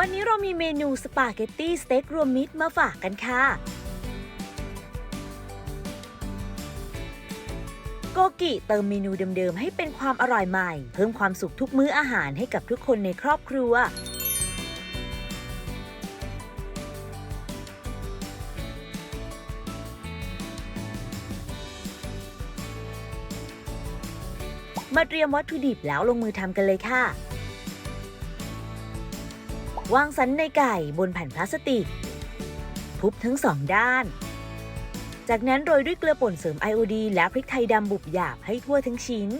วันนี้เรามีเมนูสปาเกตตี้สเต็กรวมมิตรมาฝากกันค่ะ โกกิเติมเมนูเดิมๆ ให้เป็นความอร่อยใหม่ เพิ่มความสุขทุกมื้ออาหารให้กับทุกคนในครอบครัวมาเตรียมวัตถุดิบแล้วลงมือทำกันเลยค่ะ วางสันในไก่บนแผ่นพลาสติก ทุบทั้งสองด้าน จากนั้นโรยด้วยเกลือป่นเสริมไอโอดีและพริกไทยดำบุบหยาบให้ทั่วทั้งชิ้น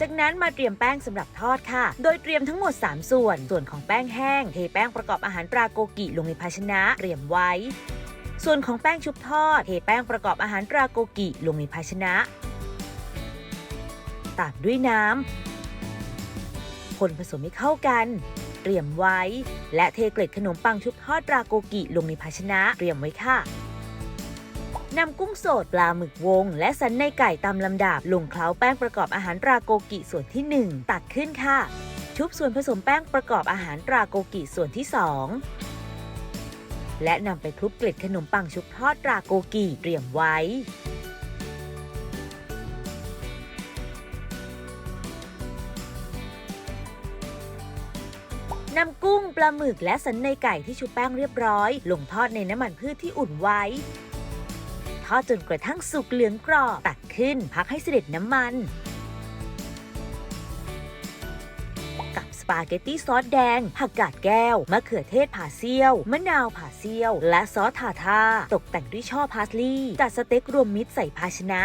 จากนั้นมาเตรียมแป้งสำหรับทอดค่ะ โดยเตรียมทั้งหมด 3 ส่วน ส่วนของแป้งแห้ง เทแป้งประกอบอาหารปลาโกกิลงในภาชนะเตรียมไว้ ส่วนของแป้งชุบทอด เทแป้งประกอบอาหารปลาโกกิลงในภาชนะ ตามด้วยน้ำคนผสมให้เข้ากัน เตรียมไว้ และเทเกล็ดขนมปังชุบทอดปลาโกกิลงในภาชนะเตรียมไว้ค่ะนำกุ้งสดปลาหมึกวง และสันในไก่ตามลำดับ ลงเคล้าแป้งประกอบอาหารปลาโกกิส่วนที่ 1 ตักขึ้นค่ะ ชุบส่วนผสมแป้งประกอบอาหารปลาโกกิส่วนที่ 2 และนำไปคลุกเกล็ดขนมปังชุบทอดปลาโกกิเตรียมไว้ นำกุ้งปลาหมึกและสันในไก่ที่ชุบแป้งเรียบร้อย ลงทอดในน้ำมันพืชที่อุ่นไว้ ทอดจนกระทั่งสุกเหลืองกรอบ ตักขึ้นพักให้เสด็จน้ำมัน กับสปาเกตตี้ซอสแดง ผักกาดแก้ว มะเขือเทศผ่าเซี่ยว มะนาวผ่าเซี่ยว และซอสทาทา ตกแต่งด้วยช่อพาสลีย์จัดสเต็กรวมมิตรใส่ภาชนะ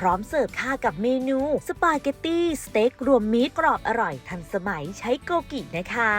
พร้อมเสิร์ฟค่ากับเมนู สปาเกตตี้สเต็กรวมมิตรกรอบอร่อยทันสมัยใช้โกกินะคะ